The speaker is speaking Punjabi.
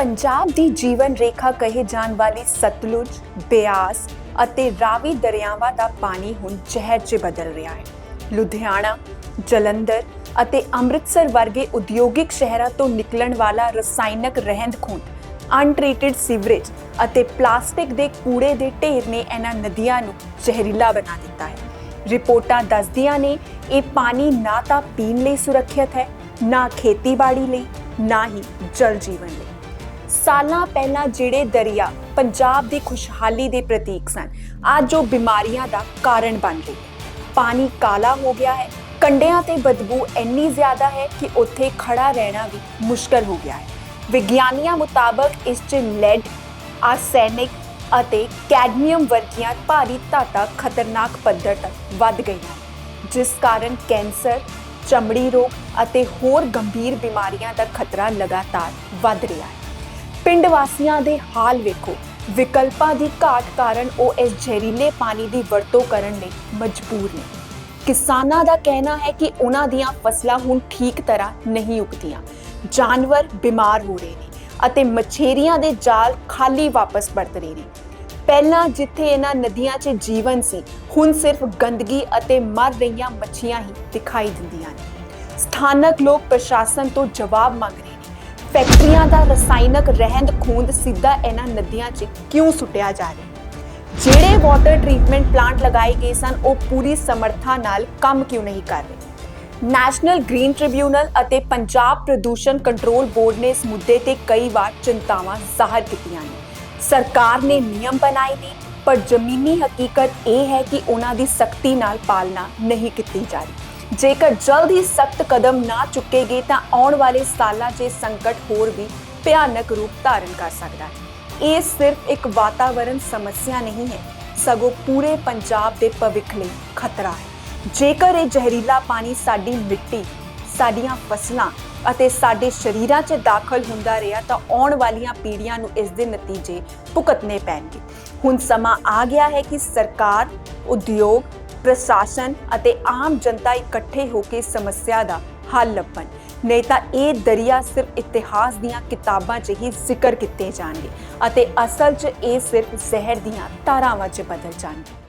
ਪੰਜਾਬ ਦੀ ਜੀਵਨ ਰੇਖਾ ਕਹੇ ਜਾਣ ਵਾਲੀ ਸਤਲੁਜ, ਬਿਆਸ ਅਤੇ ਰਾਵੀ ਦਰਿਆਵਾਂ ਦਾ ਪਾਣੀ ਹੁਣ ਜ਼ਹਿਰ 'ਚ ਬਦਲ ਰਿਹਾ ਹੈ। ਲੁਧਿਆਣਾ, ਜਲੰਧਰ ਅਤੇ ਅੰਮ੍ਰਿਤਸਰ ਵਰਗੇ ਉਦਯੋਗਿਕ ਸ਼ਹਿਰਾਂ ਤੋਂ ਨਿਕਲਣ ਵਾਲਾ ਰਸਾਇਣਕ ਰਹਿੰਦ-ਖੂੰਹਦ, ਅਨਟ੍ਰੀਟਡ ਸੀਵਰੇਜ ਅਤੇ ਪਲਾਸਟਿਕ ਦੇ ਕੂੜੇ ਦੇ ਢੇਰ ਨੇ ਇਹਨਾਂ ਨਦੀਆਂ ਨੂੰ ਜ਼ਹਿਰੀਲਾ ਬਣਾ ਦਿੱਤਾ ਹੈ। ਰਿਪੋਰਟਾਂ ਦੱਸਦੀਆਂ ਨੇ ਇਹ ਪਾਣੀ ਨਾ ਤਾਂ ਪੀਣ ਲਈ ਸੁਰੱਖਿਅਤ ਹੈ, ਨਾ ਖੇਤੀਬਾੜੀ ਲਈ, ਨਾ ਹੀ ਜਲ ਜੀਵਨ ਲਈ। ਸਾਲਾਂ ਪਹਿਲਾਂ ਜਿਹੜੇ ਦਰਿਆ ਪੰਜਾਬ ਦੀ ਖੁਸ਼ਹਾਲੀ ਦੇ ਪ੍ਰਤੀਕ ਸਨ, ਅੱਜ ਉਹ ਬਿਮਾਰੀਆਂ ਦਾ ਕਾਰਨ ਬਣ ਗਏ। ਪਾਣੀ ਕਾਲਾ ਹੋ ਗਿਆ ਹੈ ਕੰਡਿਆਂ ਤੇ ਬਦਬੂ ਇੰਨੀ ਜ਼ਿਆਦਾ ਹੈ ਕਿ ਉੱਥੇ ਖੜਾ ਰਹਿਣਾ ਵੀ ਮੁਸ਼ਕਲ ਹੋ ਗਿਆ ਹੈ। ਵਿਗਿਆਨੀਆਂ ਮੁਤਾਬਕ ਇਸ 'ਚ ਲੈਡ ਆਰਸੈਨਿਕ ਅਤੇ ਕੈਡਮੀਅਮ ਵਰਗੀਆਂ ਭਾਰੀ ਧਾਤਾਂ ਖਤਰਨਾਕ ਪੱਧਰ ਤੱਕ ਵੱਧ ਗਈਆਂ, ਜਿਸ ਕਾਰਨ ਕੈਂਸਰ, ਚਮੜੀ ਰੋਗ ਅਤੇ ਹੋਰ ਗੰਭੀਰ ਬਿਮਾਰੀਆਂ ਦਾ ਖਤਰਾ ਲਗਾਤਾਰ ਵੱਧ ਰਿਹਾ ਹੈ। ਪਿੰਡ ਵਾਸੀਆਂ ਦੇ ਹਾਲ ਵੇਖੋ। ਵਿਕਲਪਾਂ ਦੀ ਘਾਟ ਕਾਰਨ ਉਹ ਇਸ ਜ਼ਹਿਰੀਲੇ ਪਾਣੀ ਦੀ ਵਰਤੋਂ ਕਰਨ ਲਈ ਮਜਬੂਰ ਨੇ। ਕਿਸਾਨਾਂ ਦਾ ਕਹਿਣਾ ਹੈ ਕਿ ਉਹਨਾਂ ਦੀਆਂ ਫਸਲਾਂ ਹੁਣ ਠੀਕ ਤਰ੍ਹਾਂ ਨਹੀਂ ਉਗਦੀਆਂ। ਜਾਨਵਰ ਬਿਮਾਰ ਹੋ ਰਹੇ ਨੇ ਅਤੇ ਮਛੇਰੀਆਂ ਦੇ ਜਾਲ ਖਾਲੀ ਵਾਪਸ ਪਰਤ ਰਹੇ ਨੇ। ਪਹਿਲਾਂ ਜਿੱਥੇ ਇਹਨਾਂ ਨਦੀਆਂ 'ਚ ਜੀਵਨ ਸੀ, ਹੁਣ ਸਿਰਫ ਗੰਦਗੀ ਅਤੇ ਮਰ ਰਹੀਆਂ ਮੱਛੀਆਂ ਹੀ ਦਿਖਾਈ ਦਿੰਦੀਆਂ ਨੇ। ਸਥਾਨਕ ਲੋਕ ਪ੍ਰਸ਼ਾਸਨ ਤੋਂ ਜਵਾਬ ਮੰਗ ਰਹੇ ਨੇ ਫੈਕਟਰੀਆਂ ਦਾ ਰਸਾਇਣਕ ਰਹਿੰਦ ਖੂੰਦ ਸਿੱਧਾ ਇਹਨਾਂ ਨਦੀਆਂ 'ਚ ਕਿਉਂ ਸੁੱਟਿਆ ਜਾ ਰਿਹਾ ਜਿਹੜੇ ਵਾਟਰ ਟ੍ਰੀਟਮੈਂਟ ਪਲਾਂਟ ਲਗਾਏ ਗਏ ਸਨ, ਉਹ ਪੂਰੀ ਸਮਰੱਥਾ ਨਾਲ ਕੰਮ ਕਿਉਂ ਨਹੀਂ ਕਰ ਰਹੇ? ਨੈਸ਼ਨਲ ਗ੍ਰੀਨ ਟ੍ਰਿਬਿਊਨਲ ਅਤੇ ਪੰਜਾਬ ਪ੍ਰਦੂਸ਼ਣ ਕੰਟਰੋਲ ਬੋਰਡ ਨੇ ਇਸ ਮੁੱਦੇ ਤੇ ਕਈ ਵਾਰ ਚਿੰਤਾਵਾਂ ਜ਼ਾਹਰ ਕੀਤੀਆਂ ਨੇ। ਸਰਕਾਰ ਨੇ ਨਿਯਮ ਬਣਾਏ ਨੇ, ਪਰ ਜ਼ਮੀਨੀ ਹਕੀਕਤ ਇਹ ਹੈ ਕਿ ਉਹਨਾਂ ਦੀ ਸਖਤੀ ਨਾਲ ਪਾਲਣਾ ਨਹੀਂ ਕੀਤੀ ਜਾ ਰਹੀ। ਜੇਕਰ ਜਲਦ ਹੀ ਸਖਤ ਕਦਮ ਨਾ ਚੁੱਕੇ ਗਏ ਤਾਂ ਆਉਣ ਵਾਲੇ ਸਾਲਾਂ 'ਚ ਇਹ ਸੰਕਟ ਹੋਰ ਵੀ ਭਿਆਨਕ ਰੂਪ ਧਾਰਨ ਕਰ ਸਕਦਾ ਹੈ। ਇਹ ਸਿਰਫ ਇੱਕ ਵਾਤਾਵਰਣ ਸਮੱਸਿਆ ਨਹੀਂ ਹੈ, ਸਗੋਂ ਪੂਰੇ ਪੰਜਾਬ ਦੇ ਭਵਿੱਖ ਲਈ ਖਤਰਾ ਹੈ। ਜੇਕਰ ਇਹ ਜ਼ਹਿਰੀਲਾ ਪਾਣੀ ਸਾਡੀ ਮਿੱਟੀ, ਸਾਡੀਆਂ ਫਸਲਾਂ ਅਤੇ ਸਾਡੇ ਸਰੀਰਾਂ 'ਚ ਦਾਖਲ ਹੁੰਦਾ ਰਿਹਾ ਤਾਂ ਆਉਣ ਵਾਲੀਆਂ ਪੀੜ੍ਹੀਆਂ ਨੂੰ ਇਸ ਦੇ ਨਤੀਜੇ ਭੁਗਤਣੇ ਪੈਣਗੇ। ਹੁਣ ਸਮਾਂ ਆ ਗਿਆ ਹੈ ਕਿ ਸਰਕਾਰ, ਉਦਯੋਗ ਪ੍ਰਸ਼ਾਸਨ ਅਤੇ ਆਮ ਜਨਤਾ ਇਕੱਠੇ ਹੋ ਕੇ ਸਮੱਸਿਆ ਦਾ ਹੱਲ ਲੱਭਣ। ਨਹੀਂ ਤਾਂ ਇਹ ਦਰਿਆ ਸਿਰਫ ਇਤਿਹਾਸ ਦੀਆਂ ਕਿਤਾਬਾਂ 'ਚ ਹੀ ਜ਼ਿਕਰ ਕੀਤੇ ਜਾਣਗੇ ਅਤੇ ਅਸਲ 'ਚ ਇਹ ਸਿਰਫ ਜ਼ਹਿਰ ਦੀਆਂ ਧਾਰਾਵਾਂ 'ਚ ਬਦਲ ਜਾਣਗੇ।